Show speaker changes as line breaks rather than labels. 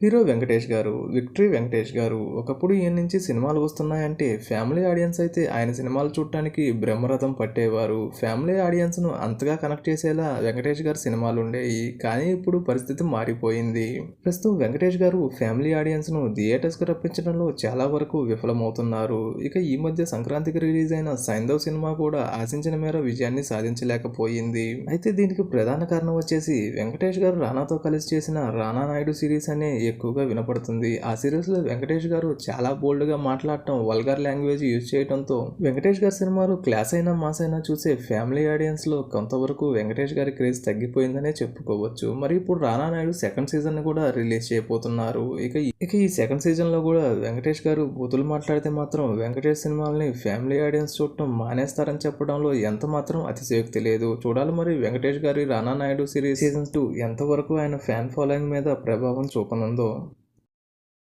Hero Venkatesh గారు victory Venkatesh గారు ఒకప్పుడు ఈయన నుంచి సినిమాలు వస్తున్నాయంటే ఫ్యామిలీ ఆడియన్స్ అయితే ఆయన సినిమాలు చూడటానికి బ్రహ్మరథం పట్టేవారు. ఫ్యామిలీ ఆడియన్స్ను అంతగా కనెక్ట్ చేసేలా వెంకటేష్ గారు సినిమాలు ఉండేవి కానీ ఇప్పుడు పరిస్థితి మారిపోయింది. ప్రస్తుతం వెంకటేష్ గారు ఫ్యామిలీ ఆడియన్స్ను థియేటర్స్కి రప్పించడంలో చాలా వరకు విఫలమవుతున్నారు. ఇక ఈ మధ్య సంక్రాంతికి రిలీజ్ అయిన సైందవ్ సినిమా కూడా ఆశించిన మేర విజయాన్ని సాధించలేకపోయింది. అయితే దీనికి ప్రధాన కారణం వచ్చేసి వెంకటేష్ గారు రానాతో కలిసి చేసిన రానా నాయుడు సిరీస్ అనే ఎక్కువగా వినపడుతుంది. ఆ సిరీస్లో వెంకటేష్ గారు చాలా బోల్డ్గా మాట్లాడటం వల్గర్ లాంగ్వేజ్ యూజ్ చేయడంతో వెంకటేష్ గారి సినిమాలు క్లాస్ అయినా మాస్ అయినా చూసే ఫ్యామిలీ ఆడియన్స్లో కొంతవరకు వెంకటేష్ గారి క్రేజ్ తగ్గిపోయిందనే చెప్పుకోవచ్చు. మరి ఇప్పుడు రానా నాయుడు సెకండ్ సీజన్ కూడా రిలీజ్ చేయబోతున్నారు. ఇక ఇక ఈ సెకండ్ సీజన్లో కూడా వెంకటేష్ గారు బూతులు మాట్లాడితే మాత్రం వెంకటేష్ సినిమాల్ని ఫ్యామిలీ ఆడియన్స్ చూడటం మానేస్తారని చెప్పడంలో ఎంత మాత్రం అతిశయోక్తి లేదు. చూడాలి మరి వెంకటేష్ గారి Rana Naidu series season two ఎంతవరకు ఆయన ఫ్యాన్ ఫాలోయింగ్ మీద ప్రభావం చూపనుంది. ど、